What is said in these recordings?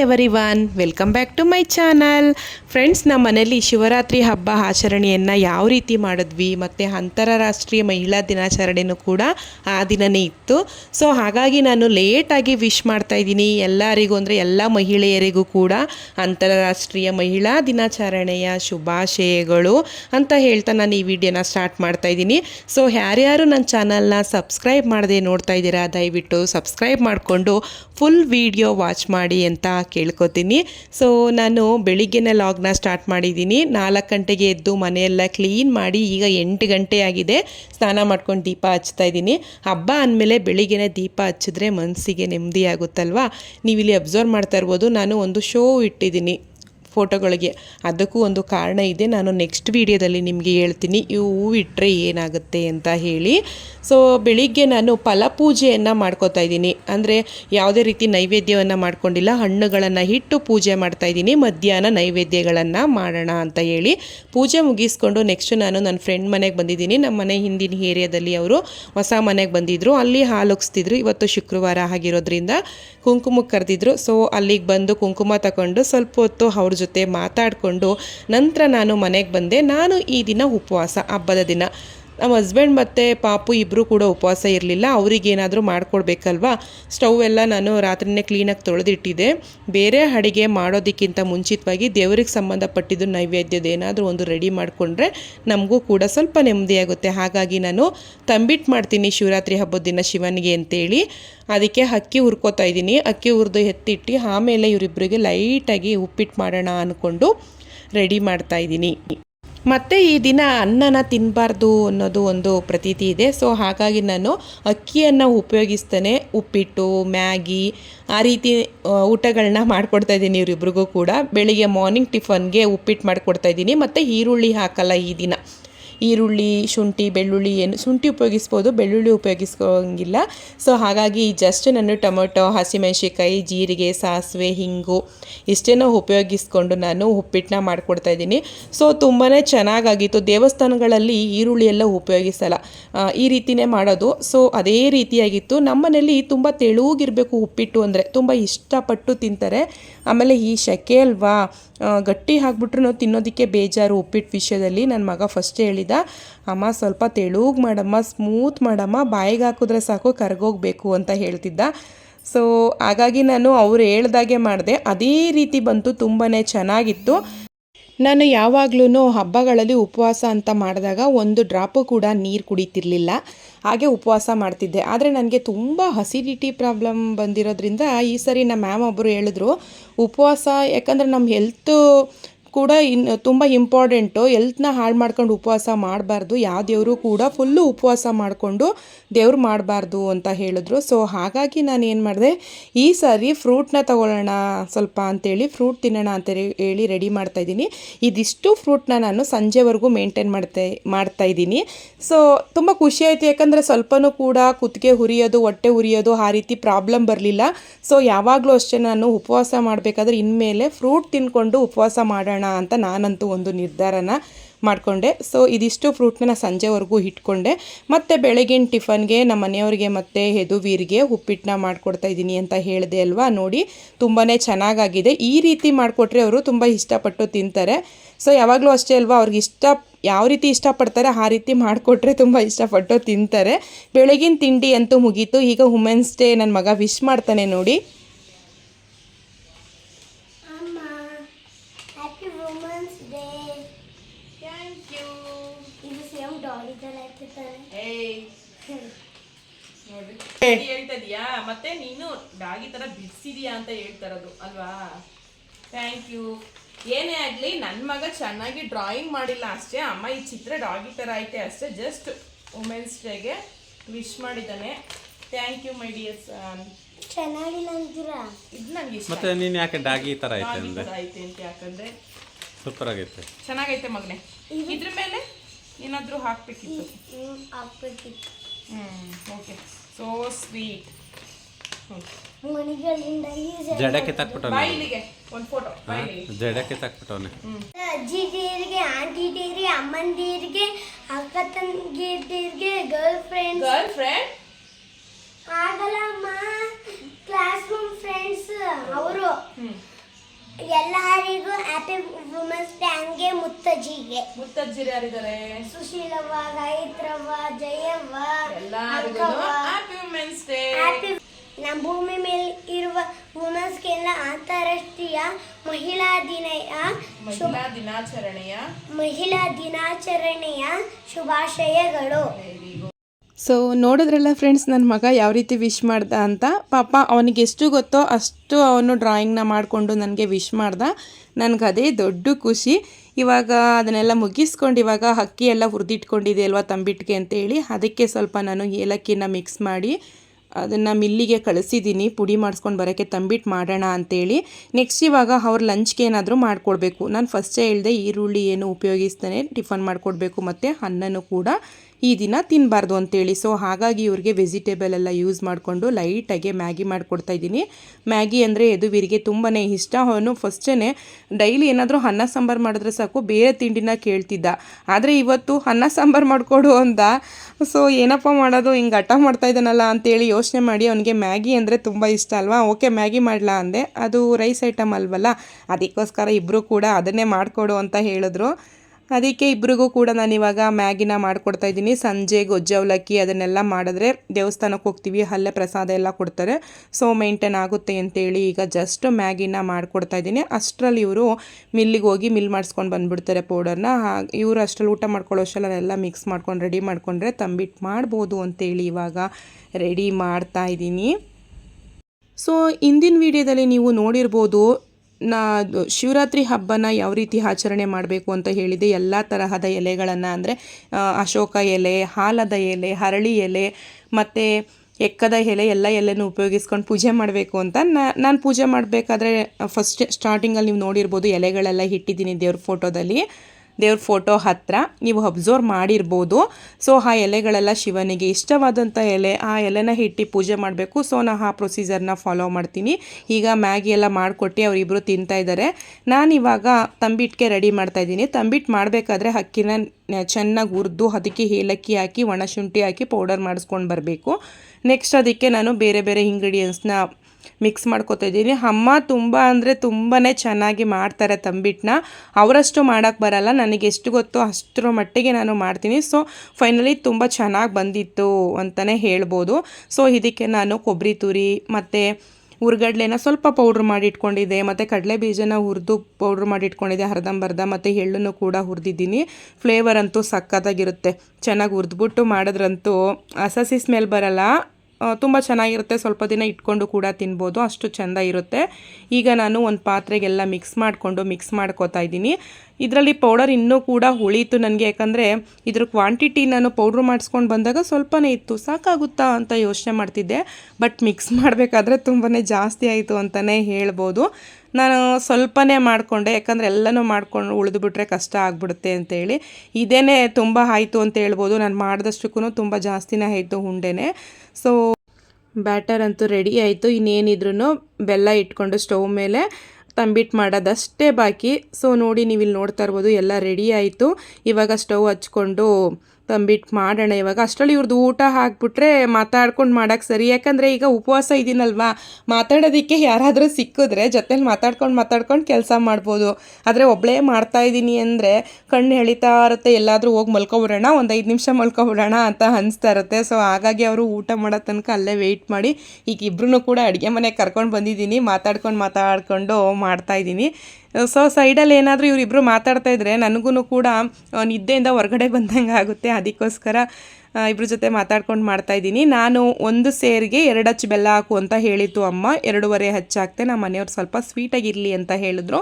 everyone welcome back to my channel. Friends ನಮ್ಮ ಮನೇಲಿ ಶಿವರಾತ್ರಿ ಹಬ್ಬ ಆಚರಣೆಯನ್ನು ಯಾವ ರೀತಿ ಮಾಡಿದ್ವಿ, ಮತ್ತು ಅಂತಾರಾಷ್ಟ್ರೀಯ ಮಹಿಳಾ ದಿನಾಚರಣೆಯೂ ಕೂಡ ಆ ದಿನವೇ ಇತ್ತು. ಸೊ ಹಾಗಾಗಿ ನಾನು ಲೇಟಾಗಿ ವಿಶ್ ಮಾಡ್ತಾ ಇದ್ದೀನಿ ಎಲ್ಲರಿಗೂ ಅಂದರೆ ಎಲ್ಲ ಮಹಿಳೆಯರಿಗೂ ಕೂಡ ಅಂತಾರಾಷ್ಟ್ರೀಯ ಮಹಿಳಾ ದಿನಾಚರಣೆಯ ಶುಭಾಶಯಗಳು ಅಂತ ಹೇಳ್ತಾ ನಾನು ಈ ವಿಡಿಯೋನ ಸ್ಟಾರ್ಟ್ ಮಾಡ್ತಾ ಇದ್ದೀನಿ. ಸೊ ಯಾರ್ಯಾರು ನನ್ನ ಚಾನಲ್ನ ಸಬ್ಸ್ಕ್ರೈಬ್ ಮಾಡದೆ ನೋಡ್ತಾ ಇದ್ದೀರಾ, ದಯವಿಟ್ಟು ಸಬ್ಸ್ಕ್ರೈಬ್ ಮಾಡಿಕೊಂಡು ಫುಲ್ ವಿಡಿಯೋ ವಾಚ್ ಮಾಡಿ ಅಂತ ಕೇಳ್ಕೊತೀನಿ. ಸೊ ನಾನು ಬೆಳಿಗ್ಗೆನೇ ಲಾಗ್ನ ಸ್ಟಾರ್ಟ್ ಮಾಡಿದ್ದೀನಿ. ನಾಲ್ಕು ಗಂಟೆಗೆ ಎದ್ದು ಮನೆಯೆಲ್ಲ ಕ್ಲೀನ್ ಮಾಡಿ ಈಗ ಎಂಟು ಗಂಟೆ ಆಗಿದೆ. ಸ್ನಾನ ಮಾಡ್ಕೊಂಡು ದೀಪ ಹಚ್ತಾ ಇದ್ದೀನಿ. ಹಬ್ಬ ಅಂದಮೇಲೆ ಬೆಳಿಗ್ಗೆನೇ ದೀಪ ಹಚ್ಚಿದ್ರೆ ಮನಸ್ಸಿಗೆ ನೆಮ್ಮದಿ ಆಗುತ್ತಲ್ವಾ? ನೀವು ಇಲ್ಲಿ ಅಬ್ಸರ್ವ್ ಮಾಡ್ತಾ ಇರ್ಬೋದು. ನಾನು ಒಂದು ಶೋ ಇಟ್ಟಿದ್ದೀನಿ. ಫೋಟೋಗಳಿಗೆ ಅದಕ್ಕೂ ಒಂದು ಕಾರಣ ಇದೆ. ನಾನು ನೆಕ್ಸ್ಟ್ ವೀಡಿಯೋದಲ್ಲಿ ನಿಮಗೆ ಹೇಳ್ತೀನಿ ಈ ಹೂವು ಇಟ್ಟರೆ ಏನಾಗುತ್ತೆ ಅಂತ ಹೇಳಿ. ಸೊ ಬೆಳಿಗ್ಗೆ ನಾನು ಫಲಪೂಜೆಯನ್ನು ಮಾಡ್ಕೋತಾ ಇದ್ದೀನಿ. ಅಂದರೆ ಯಾವುದೇ ರೀತಿ ನೈವೇದ್ಯವನ್ನು ಮಾಡ್ಕೊಂಡಿಲ್ಲ, ಹಣ್ಣುಗಳನ್ನು ಇಟ್ಟು ಪೂಜೆ ಮಾಡ್ತಾ ಇದ್ದೀನಿ. ಮಧ್ಯಾಹ್ನ ನೈವೇದ್ಯಗಳನ್ನು ಮಾಡೋಣ ಅಂತ ಹೇಳಿ. ಪೂಜೆ ಮುಗಿಸ್ಕೊಂಡು ನೆಕ್ಸ್ಟ್ ನಾನು ನನ್ನ ಫ್ರೆಂಡ್ ಮನೆಗೆ ಬಂದಿದ್ದೀನಿ. ನಮ್ಮ ಮನೆ ಹಿಂದಿನ ಏರಿಯಾದಲ್ಲಿ ಅವರು ಹೊಸ ಮನೆಗೆ ಬಂದಿದ್ದರು ಅಲ್ಲಿ ಹಾಲು ಒಗ್ಸ್ತಿದ್ರು ಇವತ್ತು ಶುಕ್ರವಾರ ಆಗಿರೋದ್ರಿಂದ ಕುಂಕುಮಕ್ಕೆ ಕರೆದಿದ್ರು. ಸೊ ಅಲ್ಲಿಗೆ ಬಂದು ಕುಂಕುಮ ತಗೊಂಡು ಸ್ವಲ್ಪ ಹೊತ್ತು ಅವ್ರ ಜೊತೆ ಮಾತಾಡಿಕೊಂಡು ನಂತರ ನಾನು ಮನೆಗೆ ಬಂದೆ. ನಾನು ಈ ದಿನ ಉಪವಾಸ ಹಬ್ಬದ ದಿನ. ನಮ್ಮ ಹಸ್ಬೆಂಡ್ ಮತ್ತು ಪಾಪು ಇಬ್ಬರು ಕೂಡ ಉಪವಾಸ ಇರಲಿಲ್ಲ. ಅವರಿಗೇನಾದರೂ ಮಾಡ್ಕೊಡ್ಬೇಕಲ್ವಾ? ಸ್ಟವ್ ಎಲ್ಲ ನಾನು ರಾತ್ರಿನೇ ಕ್ಲೀನಾಗಿ ತೊಳೆದಿಟ್ಟಿದ್ದೆ. ಬೇರೆ ಅಡುಗೆ ಮಾಡೋದಕ್ಕಿಂತ ಮುಂಚಿತವಾಗಿ ದೇವ್ರಿಗೆ ಸಂಬಂಧಪಟ್ಟಿದ್ದು ನೈವೇದ್ಯದ ಏನಾದರೂ ಒಂದು ರೆಡಿ ಮಾಡಿಕೊಂಡ್ರೆ ನಮಗೂ ಕೂಡ ಸ್ವಲ್ಪ ನೆಮ್ಮದಿಯಾಗುತ್ತೆ ಹಾಗಾಗಿ ನಾನು ತಂಬಿಟ್ಟು ಮಾಡ್ತೀನಿ ಶಿವರಾತ್ರಿ ಹಬ್ಬದ ದಿನ ಶಿವನಿಗೆ ಅಂತೇಳಿ. ಅದಕ್ಕೆ ಅಕ್ಕಿ ಹುರ್ಕೋತಾ ಇದ್ದೀನಿ. ಅಕ್ಕಿ ಹುರಿದು ಎತ್ತಿಟ್ಟು ಆಮೇಲೆ ಇವರಿಬ್ಬರಿಗೆ ಲೈಟಾಗಿ ಉಪ್ಪಿಟ್ಟು ಮಾಡೋಣ ಅಂದ್ಕೊಂಡು ರೆಡಿ ಮಾಡ್ತಾ ಇದ್ದೀನಿ. ಮತ್ತು ಈ ದಿನ ಅನ್ನನ ತಿನ್ನಬಾರ್ದು ಅನ್ನೋದು ಒಂದು ಪ್ರತೀತಿ ಇದೆ. ಸೊ ಹಾಗಾಗಿ ನಾನು ಅಕ್ಕಿಯನ್ನು ಉಪಯೋಗಿಸ್ತೇನೆ. ಉಪ್ಪಿಟ್ಟು, ಮ್ಯಾಗಿ, ಆ ರೀತಿ ಊಟಗಳನ್ನ ಮಾಡ್ಕೊಡ್ತಾ ಇದ್ದೀನಿ ಇವರಿಬ್ರಿಗೂ ಕೂಡ. ಬೆಳಿಗ್ಗೆ ಮಾರ್ನಿಂಗ್ ಟಿಫನ್ಗೆ ಉಪ್ಪಿಟ್ಟು ಮಾಡ್ಕೊಡ್ತಾ ಇದ್ದೀನಿ. ಮತ್ತು ಈರುಳ್ಳಿ ಹಾಕಲ್ಲ ಈ ದಿನ. ಈರುಳ್ಳಿ, ಶುಂಠಿ, ಬೆಳ್ಳುಳ್ಳಿ ಏನು ಶುಂಠಿ ಉಪಯೋಗಿಸ್ಬೋದು, ಬೆಳ್ಳುಳ್ಳಿ ಉಪಯೋಗಿಸ್ಕೋಂಗಿಲ್ಲ ಸೊ ಹಾಗಾಗಿ ಜಸ್ಟ್ ನಾನು ಟೊಮೊಟೊ ಹಸಿಮೆಣ್ಸಿಕಾಯಿ ಜೀರಿಗೆ, ಸಾಸಿವೆ, ಹಿಂಗು ಇಷ್ಟೇನೋ ಉಪಯೋಗಿಸ್ಕೊಂಡು ನಾನು ಉಪ್ಪಿಟ್ಟನ್ನ ಮಾಡ್ಕೊಡ್ತಾ ಇದ್ದೀನಿ. ಸೊ ತುಂಬಾ ಚೆನ್ನಾಗಾಗಿತ್ತು. ದೇವಸ್ಥಾನಗಳಲ್ಲಿ ಈರುಳ್ಳಿ ಎಲ್ಲ ಉಪಯೋಗಿಸಲ್ಲ. ಈ ರೀತಿನೇ ಮಾಡೋದು. ಸೊ ಅದೇ ರೀತಿಯಾಗಿತ್ತು. ನಮ್ಮನೇಲಿ ತುಂಬ ತೆಳುಗಿರಬೇಕು ಉಪ್ಪಿಟ್ಟು ಅಂದರೆ. ತುಂಬ ಇಷ್ಟಪಟ್ಟು ತಿಂತಾರೆ. ಆಮೇಲೆ ಈ ಶೆಕೆ ಅಲ್ವಾ ಗಟ್ಟಿ ಹಾಕ್ಬಿಟ್ರು ತಿನ್ನೋದಕ್ಕೆ ಬೇಜಾರು ಉಪ್ಪಿಟ್ಟು ವಿಷಯದಲ್ಲಿ. ನನ್ನ ಮಗ ಫಸ್ಟ್ ಹೇಳಿದ, ಅಮ್ಮ, ಸ್ವಲ್ಪ ತೆಳುಗ್ ಮಾಡಮ್ಮ ಸ್ಮೂತ್ ಮಾಡಮ್ಮ, ಬಾಯಿಗೆ ಹಾಕಿದ್ರೆ ಸಾಕು, ಕರ್ಗೋಗ್ಬೇಕು, ಅಂತ ಹೇಳ್ತಿದ್ದ. ಸೊ ಹಾಗಾಗಿ ನಾನು ಅವ್ರು ಹೇಳ್ದಾಗೆ ಮಾಡಿದೆ. ಅದೇ ರೀತಿ ಬಂತು ತುಂಬಾ ಚೆನ್ನಾಗಿತ್ತು. ನಾನು ಯಾವಾಗ್ಲೂ ಹಬ್ಬಗಳಲ್ಲಿ ಉಪವಾಸ ಅಂತ ಮಾಡಿದಾಗ ಒಂದು ಡ್ರಾಪು ಕೂಡ ನೀರು ಕುಡಿತಿರ್ಲಿಲ್ಲ. ಹಾಗೆ ಉಪವಾಸ ಮಾಡ್ತಿದ್ದೆ. ಆದರೆ ನನಗೆ ತುಂಬ ಹಸಿಡಿಟಿ ಪ್ರಾಬ್ಲಮ್ ಬಂದಿರೋದ್ರಿಂದ ಈ ಸರಿ ನಮ್ಮ ಮ್ಯಾಮ್ ಒಬ್ಬರು ಹೇಳಿದ್ರು, ಉಪವಾಸ ಯಾಕಂದರೆ ನಮ್ಮ ಹೆಲ್ತು ಕೂಡ ಇನ್, ತುಂಬ ಇಂಪಾರ್ಟೆಂಟು. ಎಲ್ತ್ನ ಹಾಳು ಮಾಡ್ಕೊಂಡು ಉಪವಾಸ ಮಾಡಬಾರ್ದು. ಯಾವ ದೇವರು ಕೂಡ ಫುಲ್ಲು ಉಪವಾಸ ಮಾಡಿಕೊಂಡು ದೇವ್ರು ಮಾಡಬಾರ್ದು ಅಂತ ಹೇಳಿದ್ರು. ಸೊ, ಹಾಗಾಗಿ ನಾನು ಏನು ಮಾಡಿದೆ, ಈ ಸಾರಿ ಫ್ರೂಟ್ನ ತಗೊಳ್ಳೋಣ ಸ್ವಲ್ಪ ಅಂತೇಳಿ ಫ್ರೂಟ್ ತಿನ್ನೋಣ ಅಂತ ಹೇಳಿ ರೆಡಿ ಮಾಡ್ತಾ ಇದ್ದೀನಿ. ಇದಿಷ್ಟು ಫ್ರೂಟ್ನ ನಾನು ಸಂಜೆವರೆಗೂ ಮೇಂಟೈನ್ ಮಾಡ್ತಾ ಮಾಡ್ತಾ ಇದ್ದೀನಿ. ಸೊ, ತುಂಬ ಖುಷಿ ಆಯಿತು. ಯಾಕಂದರೆ ಸ್ವಲ್ಪನೂ ಕೂಡ ಕುತ್ತಿಗೆ ಹುರಿಯೋದು ಹೊಟ್ಟೆ ಹುರಿಯೋದು ಆ ರೀತಿ ಪ್ರಾಬ್ಲಮ್ ಬರಲಿಲ್ಲ. ಸೊ, ಯಾವಾಗಲೂ ಅಷ್ಟೇ ನಾನು ಉಪವಾಸ ಮಾಡಬೇಕಾದ್ರೆ ಇನ್ಮೇಲೆ ಫ್ರೂಟ್ ತಿನ್ಕೊಂಡು ಉಪವಾಸ ಮಾಡೋಣ ಅಂತ ನಾನಂತೂ ಒಂದು ನಿರ್ಧಾರನ ಮಾಡಿಕೊಂಡೆ. ಸೊ ಇದಿಷ್ಟು ಫ್ರೂಟ್ನ ನಾನು ಸಂಜೆವರೆಗೂ ಇಟ್ಕೊಂಡೆ. ಮತ್ತು ಬೆಳಗಿನ ಟಿಫನ್ಗೆ ನಮ್ಮ ಮನೆಯವ್ರಿಗೆ ಮತ್ತು ಹೆದುವೀರಿಗೆ ಉಪ್ಪಿಟ್ಟನ್ನ ಮಾಡಿಕೊಡ್ತಾ ಇದ್ದೀನಿ ಅಂತ ಹೇಳಿದೆ ಅಲ್ವಾ? ನೋಡಿ ತುಂಬಾ ಚೆನ್ನಾಗಾಗಿದೆ. ಈ ರೀತಿ ಮಾಡಿಕೊಟ್ರೆ ಅವರು ತುಂಬ ಇಷ್ಟಪಟ್ಟು ತಿಂತಾರೆ. ಸೊ ಯಾವಾಗಲೂ ಅಷ್ಟೇ ಅಲ್ವಾ? ಅವ್ರಿಗೆ ಇಷ್ಟ, ಯಾವ ರೀತಿ ಇಷ್ಟಪಡ್ತಾರೆ ಆ ರೀತಿ ಮಾಡಿಕೊಟ್ರೆ ತುಂಬ ಇಷ್ಟಪಟ್ಟು ತಿಂತಾರೆ. ಬೆಳಗಿನ ತಿಂಡಿ ಅಂತೂ ಮುಗೀತು. ಈಗ ವುಮೆನ್ಸ್ ಡೇ ನನ್ನ ಮಗ ವಿಶ್ ಮಾಡ್ತಾನೆ ನೋಡಿ. ಹೇಳ್ತಾ ಇದೀಯಾ ಮತ್ತೆ ನೀನು ಡಾಗಿ ತರ ಬಿಡ್ಸಿದೀಯಾ ಅಂತ ಹೇಳ್ತಾ ಇರೋದು ಅಲ್ವಾ? ಥ್ಯಾಂಕ್ ಯು ಏನೇ ಆಗಲಿ ನನ್ನ ಮಗ ಚೆನ್ನಾಗಿ ಡ್ರಾಯಿಂಗ್ ಮಾಡಿಲ್ಲ ಅಷ್ಟೇ ಅಮ್ಮ ಈ ಚಿತ್ರ ಡಾಗಿ ಥರ ಐತೆ ಅಷ್ಟೇ ಜಸ್ಟ್ ವುಮೆನ್ಸ್ ಡೇಗೆ ವಿಶ್ ಮಾಡಿದ್ದಾನೆ. Thank you my dear son ಚೆನ್ನಾಗಿಲ್ಲ ಅಂತೀರಾ ಇದು ನನಗೆ ಇಷ್ಟ ಮತ್ತೆ ನೀನು ಯಾಕೆ ಡಾಗಿ ಥರ ಐತೆ ಥರ ಐತೆ ಅಂತ ಯಾಕಂದ್ರೆ? ಸೂಪರ್ ಆಗೈತೆ. ಚೆನ್ನಾಗೈತೆ ಮಗನೆ. ಇದ್ರ ಮೇಲೆ ಏನಾದರೂ ಹಾಕ್ಬೇಕಿತ್ತು. ಹ್ಞೂ ಹಾಕ್ಬೇಕಿತ್ತು. ಹ್ಮ್ ಓಕೆ ಸೋ ಸ್ವೀಟ್ ಮಣಿಗಳಿಂದ ಯೂಸ್ ಜಡಕ್ಕೆ ತಾಕ್ಬಿಟ್ಟವನೆ ಬಾಯಿಲಿಗೆ ಒಂದು ಫೋಟೋ ಬಾಯಿಲಿಗೆ ಜಡಕ್ಕೆ ತಾಕ್ಬಿಟ್ಟವನೆ ಅಜ್ಜಿ ದೇರಿಗೆ ಆಂಟಿ ದೇರಿಗೆ ಅಮ್ಮಂದಿರಿಗೆ ಅಕ್ಕ ತಂಗಿದಿರಿಗೆ ಗರ್ಲ್ ಫ್ರೆಂಡ್ಸ್ ಗರ್ಲ್ ಫ್ರೆಂಡ್ ಆಗಲ್ಲಮ್ಮ ಕ್ಲಾಸ್ ರೂಮ್ ಫ್ರೆಂಡ್ಸ್ ಅವರು ಹ್ಮ್ ಎಲ್ಲರಿಗೂ ಹ್ಯಾಪಿ ವುಮೆನ್ಸ್ ಡೇ ಹಂಗೆ ಮುತ್ತಜ್ಜಿಗೆ. ಮುತ್ತಜ್ಜಿರು ಯಾರಿದ್ದಾರೆ? ಸುಶೀಲವ್ವ ಗಾಯತ್ರವ್ವ ಜಯವ್ವ ಎಲ್ಲರಿಗೂ ಹ್ಯಾಪಿ ವುಮೆನ್ಸ್ ಡೇ ಹ್ಯಾಪಿ ನಮ್ಮ ಭೂಮಿ ಮೇಲೆ ಇರುವ ವುಮೆನ್ಸ್ಗೆಲ್ಲ ಅಂತಾರಾಷ್ಟ್ರೀಯ ಮಹಿಳಾ ದಿನಯ ಶುಭ ಮಹಿಳಾ ದಿನಾಚರಣೆಯ ಮಹಿಳಾ ದಿನಾಚರಣೆಯ ಶುಭಾಶಯಗಳು. ಸೊ ನೋಡಿದ್ರಲ್ಲ ಫ್ರೆಂಡ್ಸ್ ನನ್ನ ಮಗ ಯಾವ ರೀತಿ ವಿಶ್ ಮಾಡ್ದ ಅಂತ ಪಾಪ ಅವನಿಗೆ ಎಷ್ಟು ಗೊತ್ತೋ ಅಷ್ಟು ಅವನು ಡ್ರಾಯಿಂಗ್ನ ಮಾಡಿಕೊಂಡು ನನಗೆ ವಿಶ್ ಮಾಡ್ದ. ನನಗೆ ಅದೇ ದೊಡ್ಡ ಖುಷಿ. ಇವಾಗ ಅದನ್ನೆಲ್ಲ ಮುಗಿಸ್ಕೊಂಡು ಇವಾಗ ಅಕ್ಕಿ ಎಲ್ಲ ಹುರಿದಿಟ್ಕೊಂಡಿದೆ ಅಲ್ವಾ ತಂಬಿಟ್ಟಿಗೆ ಅಂತೇಳಿ, ಅದಕ್ಕೆ ಸ್ವಲ್ಪ ನಾನು ಏಲಕ್ಕಿನ ಮಿಕ್ಸ್ ಮಾಡಿ ಅದನ್ನು ಮಿಲ್ಲಿಗೆ ಕಳಿಸಿದ್ದೀನಿ ಪುಡಿ ಮಾಡಿಸ್ಕೊಂಡು ಬರೋಕ್ಕೆ ತಂಬಿಟ್ಟು ಮಾಡೋಣ ಅಂತೇಳಿ. ನೆಕ್ಸ್ಟ್ ಇವಾಗ ಅವ್ರ ಲಂಚ್ಗೆ ಏನಾದರೂ ಮಾಡಿಕೊಡ್ಬೇಕು. ನಾನು ಫಸ್ಟೇ ಹೇಳಿದೆ, ಈರುಳ್ಳಿ ಏನು ಉಪಯೋಗಿಸ್ತಾನೆ ಟಿಫನ್ ಮಾಡಿಕೊಡ್ಬೇಕು ಮತ್ತು ಅನ್ನನೂ ಕೂಡ. ಈ ದಿನ ತಿನ್ನಬಾರ್ದು ಅಂತೇಳಿ. ಸೊ ಹಾಗಾಗಿ ಇವ್ರಿಗೆ ವೆಜಿಟೇಬಲ್ ಎಲ್ಲ ಯೂಸ್ ಮಾಡಿಕೊಂಡು ಲೈಟಾಗಿ ಮ್ಯಾಗಿ ಮಾಡಿಕೊಡ್ತಾ ಇದ್ದೀನಿ. ಮ್ಯಾಗಿ ಅಂದರೆ ಯದುವೀರಿಗೆ ತುಂಬಾ ಇಷ್ಟ. ಅವನು ಫಸ್ಟೇ ಡೈಲಿ ಏನಾದರೂ ಅನ್ನ, ಸಾಂಬಾರು ಮಾಡಿದ್ರೆ ಸಾಕು, ಬೇರೆ ತಿಂಡಿನ ಕೇಳ್ತಿದ್ದ. ಆದರೆ ಇವತ್ತು ಅನ್ನ, ಸಾಂಬಾರು ಮಾಡಿಕೊಡು ಅಂತ ಸೊ ಏನಪ್ಪ ಮಾಡೋದು, ಹಿಂಗೆ ಹಠ ಮಾಡ್ತಾ ಇದ್ದಾನಲ್ಲ ಅಂತೇಳಿ ಯೋಚನೆ ಮಾಡಿ ಅವನಿಗೆ ಮ್ಯಾಗಿ ಅಂದರೆ ತುಂಬ ಇಷ್ಟ ಅಲ್ವಾ? ಓಕೆ ಮ್ಯಾಗಿ ಮಾಡಲಾ ಅಂದೆ. ಅದು ರೈಸ್ ಐಟಮ್ ಅಲ್ವಲ್ಲ? ಅದಕ್ಕೋಸ್ಕರ ಇಬ್ಬರು ಕೂಡ ಅದನ್ನೇ ಮಾಡಿಕೊಡು ಅಂತ ಹೇಳಿದ್ರು. ಅದಕ್ಕೆ ಇಬ್ರಿಗೂ ಕೂಡ ನಾನು ಇವಾಗ ಮ್ಯಾಗಿನ ಮಾಡ್ಕೊಡ್ತಾ ಇದ್ದೀನಿ. ಸಂಜೆ ಗೊಜ್ಜು ಅವಲಕ್ಕಿ ಅದನ್ನೆಲ್ಲ ಮಾಡಿದ್ರೆ ದೇವಸ್ಥಾನಕ್ಕೆ ಹೋಗ್ತೀವಿ, ಅಲ್ಲೇ ಪ್ರಸಾದ ಎಲ್ಲ ಕೊಡ್ತಾರೆ. ಸೊ ಮೇಂಟೈನ್ ಆಗುತ್ತೆ ಅಂತೇಳಿ ಈಗ ಜಸ್ಟ್ ಮ್ಯಾಗಿನ ಮಾಡ್ಕೊಡ್ತಾ ಇದ್ದೀನಿ. ಅಷ್ಟರಲ್ಲಿ ಇವರು ಮಿಲ್ಲಿಗೆ ಹೋಗಿ ಮಿಲ್ ಮಾಡಿಸ್ಕೊಂಡು ಬಂದುಬಿಡ್ತಾರೆ ಪೌಡರ್ನ ಇವರು ಅಷ್ಟರಲ್ಲಿ ಊಟ ಮಾಡ್ಕೊಳ್ಳೋ ಎಲ್ಲ ಮಿಕ್ಸ್ ಮಾಡ್ಕೊಂಡು ರೆಡಿ ಮಾಡಿಕೊಂಡ್ರೆ ತಂಬಿಟ್ಟು ಮಾಡ್ಬೋದು ಅಂತೇಳಿ ಇವಾಗ ರೆಡಿ ಮಾಡ್ತಾ ಇದ್ದೀನಿ. ಸೊ ಇಂದಿನ ವಿಡಿಯೋದಲ್ಲಿ ನೀವು ನೋಡಿರ್ಬೋದು ನಾ, ಶಿವರಾತ್ರಿ ಹಬ್ಬನ ಯಾವ ರೀತಿ ಆಚರಣೆ ಮಾಡಬೇಕು ಅಂತ ಹೇಳಿದೆ. ಎಲ್ಲ ತರಹದ ಎಲೆಗಳನ್ನು ಅಂದರೆ ಅಶೋಕ ಎಲೆ, ಹಾಲದ ಎಲೆ, ಹರಳಿ ಎಲೆ, ಮತ್ತು ಎಕ್ಕದ ಎಲೆ, ಎಲ್ಲ ಎಲೆನೂ ಉಪಯೋಗಿಸ್ಕೊಂಡು ಪೂಜೆ ಮಾಡಬೇಕು ಅಂತ ನಾನು ಪೂಜೆ ಮಾಡಬೇಕಾದ್ರೆ ಫಸ್ಟ್ ಸ್ಟಾರ್ಟಿಂಗಲ್ಲಿ ನೀವು ನೋಡಿರ್ಬೋದು ಎಲೆಗಳೆಲ್ಲ ಇಟ್ಟಿದ್ದೀನಿ ದೇವ್ರ ಫೋಟೋದಲ್ಲಿ ದೇವ್ರ ಫೋಟೋ ಹತ್ತಿರ ನೀವು ಅಬ್ಸರ್ವ್ ಮಾಡಿರ್ಬೋದು. ಸೊ ಆ ಎಲೆಗಳೆಲ್ಲ ಶಿವನಿಗೆ ಇಷ್ಟವಾದಂಥ ಎಲೆ, ಆ ಎಲೆನ ಇಟ್ಟು ಪೂಜೆ ಮಾಡಬೇಕು. ಸೊ ನಾನು ಆ ಪ್ರೊಸೀಜರ್ನ ಫಾಲೋ ಮಾಡ್ತೀನಿ. ಈಗ ಮ್ಯಾಗಿ ಎಲ್ಲ ಮಾಡಿಕೊಟ್ಟು ಅವರಿಬ್ಬರು ತಿಂತಾ ಇದ್ದಾರೆ ನಾನಿವಾಗ ತಂಬಿಟ್ಟಿಗೆ ರೆಡಿ ಮಾಡ್ತಾ ಇದ್ದೀನಿ. ತಂಬಿಟ್ಟು ಮಾಡಬೇಕಾದ್ರೆ ಅಕ್ಕಿನ ಚೆನ್ನಾಗಿ ಹುರಿದು ಅದಕ್ಕೆ ಏಲಕ್ಕಿ ಹಾಕಿ ಒಣಶುಂಠಿ ಹಾಕಿ ಪೌಡರ್ ಮಾಡಿಸ್ಕೊಂಡು ಬರಬೇಕು. ನೆಕ್ಸ್ಟ್ ಅದಕ್ಕೆ ನಾನು ಬೇರೆ ಬೇರೆ ಇಂಗ್ರೀಡಿಯೆಂಟ್ಸ್ನ ಮಿಕ್ಸ್ ಮಾಡ್ಕೊತಾ ಇದ್ದೀನಿ. ಅಮ್ಮ ತುಂಬ ಅಂದರೆ ತುಂಬಾ ಚೆನ್ನಾಗಿ ಮಾಡ್ತಾರೆ ತಂಬಿಟ್ಟನ್ನ ಅವರಷ್ಟು ಮಾಡೋಕ್ಕೆ ಬರಲ್ಲ. ನನಗೆ ಎಷ್ಟು ಗೊತ್ತೋ ಅಷ್ಟರ ಮಟ್ಟಿಗೆ ನಾನು ಮಾಡ್ತೀನಿ. ಸೊ ಫೈನಲಿ ತುಂಬ ಚೆನ್ನಾಗಿ ಬಂದಿತ್ತು ಅಂತಲೇ ಹೇಳ್ಬೋದು. ಸೊ ಇದಕ್ಕೆ ನಾನು ಕೊಬ್ಬರಿ ತುರಿ, ಮತ್ತು ಹುರ್ಗಡ್ಲೆನ ಸ್ವಲ್ಪ ಪೌಡ್ರ್ ಮಾಡಿ ಇಟ್ಕೊಂಡಿದ್ದೆ. ಮತ್ತು ಕಡಲೆ ಬೀಜನ ಹುರಿದು ಪೌಡ್ರ್ ಮಾಡಿ ಇಟ್ಕೊಂಡಿದ್ದೆ ಅರ್ಧಂಬರ್ಧ ಮತ್ತು ಎಳ್ಳನ್ನು ಕೂಡ ಹುರಿದಿದ್ದೀನಿ. ಫ್ಲೇವರ್ ಅಂತೂ ಸಖತ್ತಾಗಿರುತ್ತೆ. ಚೆನ್ನಾಗಿ ಹುರಿದ್ಬಿಟ್ಟು ಮಾಡಿದ್ರಂತೂ ಹಸಸಿ ಸ್ಮೆಲ್ ಬರಲ್ಲ. ತುಂಬ ಚೆನ್ನಾಗಿರುತ್ತೆ. ಸ್ವಲ್ಪ ದಿನ ಇಟ್ಕೊಂಡು ಕೂಡ ತಿನ್ಬೋದು. ಅಷ್ಟು ಚೆಂದ ಇರುತ್ತೆ. ಈಗ ನಾನು ಒಂದು ಪಾತ್ರೆಗೆಲ್ಲ ಮಿಕ್ಸ್ ಮಾಡಿಕೊಂಡು ಮಿಕ್ಸ್ ಮಾಡ್ಕೋತಾ ಇದ್ದೀನಿ. ಇದರಲ್ಲಿ ಪೌಡರ್ ಇನ್ನೂ ಕೂಡ ಉಳೀತು ನನಗೆ. ಯಾಕಂದರೆ ಇದ್ರ ಕ್ವಾಂಟಿಟಿ ನಾನು ಪೌಡ್ರ್ ಮಾಡಿಸ್ಕೊಂಡು ಬಂದಾಗ ಸ್ವಲ್ಪನೇ ಇತ್ತು. ಸಾಕಾಗುತ್ತಾ ಅಂತ ಯೋಚನೆ ಮಾಡ್ತಿದ್ದೆ. ಬಟ್ ಮಿಕ್ಸ್ ಮಾಡಬೇಕಾದ್ರೆ ತುಂಬಾ ಜಾಸ್ತಿ ಆಯಿತು ಅಂತಲೇ ಹೇಳ್ಬೋದು. ನಾನು ಸ್ವಲ್ಪನೇ ಮಾಡಿಕೊಂಡೆ, ಯಾಕಂದರೆ ಎಲ್ಲನೂ ಮಾಡ್ಕೊಂಡು ಉಳಿದುಬಿಟ್ರೆ ಕಷ್ಟ ಆಗಿಬಿಡುತ್ತೆ ಅಂತೇಳಿ. ಇದೇ ತುಂಬ ಆಯಿತು ಅಂತ ಹೇಳ್ಬೋದು. ನಾನು ಮಾಡಿದಷ್ಟಕ್ಕೂ ತುಂಬ ಜಾಸ್ತಿನೇ ಆಯಿತು ಉಂಡೆನೇ. ಸೊ ಬ್ಯಾಟರ್ ಅಂತೂ ರೆಡಿ ಆಯಿತು. ಇನ್ನೇನಿದ್ರೂ ಬೆಲ್ಲ ಇಟ್ಕೊಂಡು ಸ್ಟವ್ ಮೇಲೆ ತಂಬಿಟ್ಟು ಮಾಡೋದಷ್ಟೇ ಬಾಕಿ. ಸೊ ನೋಡಿ ನೀವು ಇಲ್ಲಿ ನೋಡ್ತಾ ಇರ್ಬೋದು, ಎಲ್ಲ ರೆಡಿ ಆಯಿತು. ಇವಾಗ ಸ್ಟವ್ ಹಚ್ಕೊಂಡು ತಂಬಿಟ್ಟು ಮಾಡೋಣ ಇವಾಗ. ಅಷ್ಟರಲ್ಲಿ ಇವ್ರದ್ದು ಊಟ ಹಾಕ್ಬಿಟ್ರೆ ಮಾತಾಡ್ಕೊಂಡು ಮಾಡೋಕ್ಕೆ ಸರಿ. ಯಾಕಂದರೆ ಈಗ ಉಪವಾಸ ಇದ್ದೀನಲ್ವಾ ಮಾತಾಡೋದಕ್ಕೆ ಯಾರಾದರೂ ಸಿಕ್ಕಿದ್ರೆ ಜೊತೇಲಿ ಮಾತಾಡ್ಕೊಂಡು ಮಾತಾಡ್ಕೊಂಡು ಕೆಲಸ ಮಾಡ್ಬೋದು. ಆದರೆ ಒಬ್ಬಳೇ ಮಾಡ್ತಾ ಇದ್ದೀನಿ ಅಂದರೆ ಕಣ್ಣು ಎಳಿತಾ ಇರುತ್ತೆ. ಎಲ್ಲಾದರೂ ಹೋಗಿ ಮಲ್ಕೊಬಿಡೋಣ, ಒಂದು ಐದು ನಿಮಿಷ ಮಲ್ಕೊಬಿಡೋಣ ಅಂತ ಅನಿಸ್ತಾ ಇರುತ್ತೆ. ಸೊ ಹಾಗಾಗಿ ಅವರು ಊಟ ಮಾಡೋ ತನಕ ಅಲ್ಲೇ ವೆಯ್ಟ್ ಮಾಡಿ. ಈಗ ಇಬ್ಬರೂ ಕೂಡ ಅಡುಗೆ ಮನೆಗೆ ಕರ್ಕೊಂಡು ಬಂದಿದ್ದೀನಿ ಮಾತಾಡ್ಕೊಂಡು ಮಾತಾಡ್ಕೊಂಡು ಮಾಡ್ತಾ ಇದ್ದೀನಿ ಸೊ ಸೈಡಲ್ಲಿ ಏನಾದರೂ ಇವರಿಬ್ಬರು ಮಾತಾಡ್ತಾ ಇದ್ದರೆ ನನಗೂ ಕೂಡ ನಿದ್ದೆಯಿಂದ ಹೊರಗಡೆ ಬಂದಂಗೆ ಆಗುತ್ತೆ. ಅದಕ್ಕೋಸ್ಕರ ಇಬ್ಬರ ಜೊತೆ ಮಾತಾಡ್ಕೊಂಡು ಮಾಡ್ತಾ ಇದ್ದೀನಿ. ನಾನು ಒಂದು ಸೇರಿಗೆ ಎರಡು ಹಚ್ಚು ಬೆಲ್ಲ ಹಾಕು ಅಂತ ಹೇಳಿತ್ತು ಅಮ್ಮ. ಎರಡೂವರೆ ಹಚ್ಚಾಕ್ತೆ ನಮ್ಮ ಮನೆಯವ್ರು ಸ್ವಲ್ಪ ಸ್ವೀಟಾಗಿರಲಿ ಅಂತ ಹೇಳಿದ್ರು.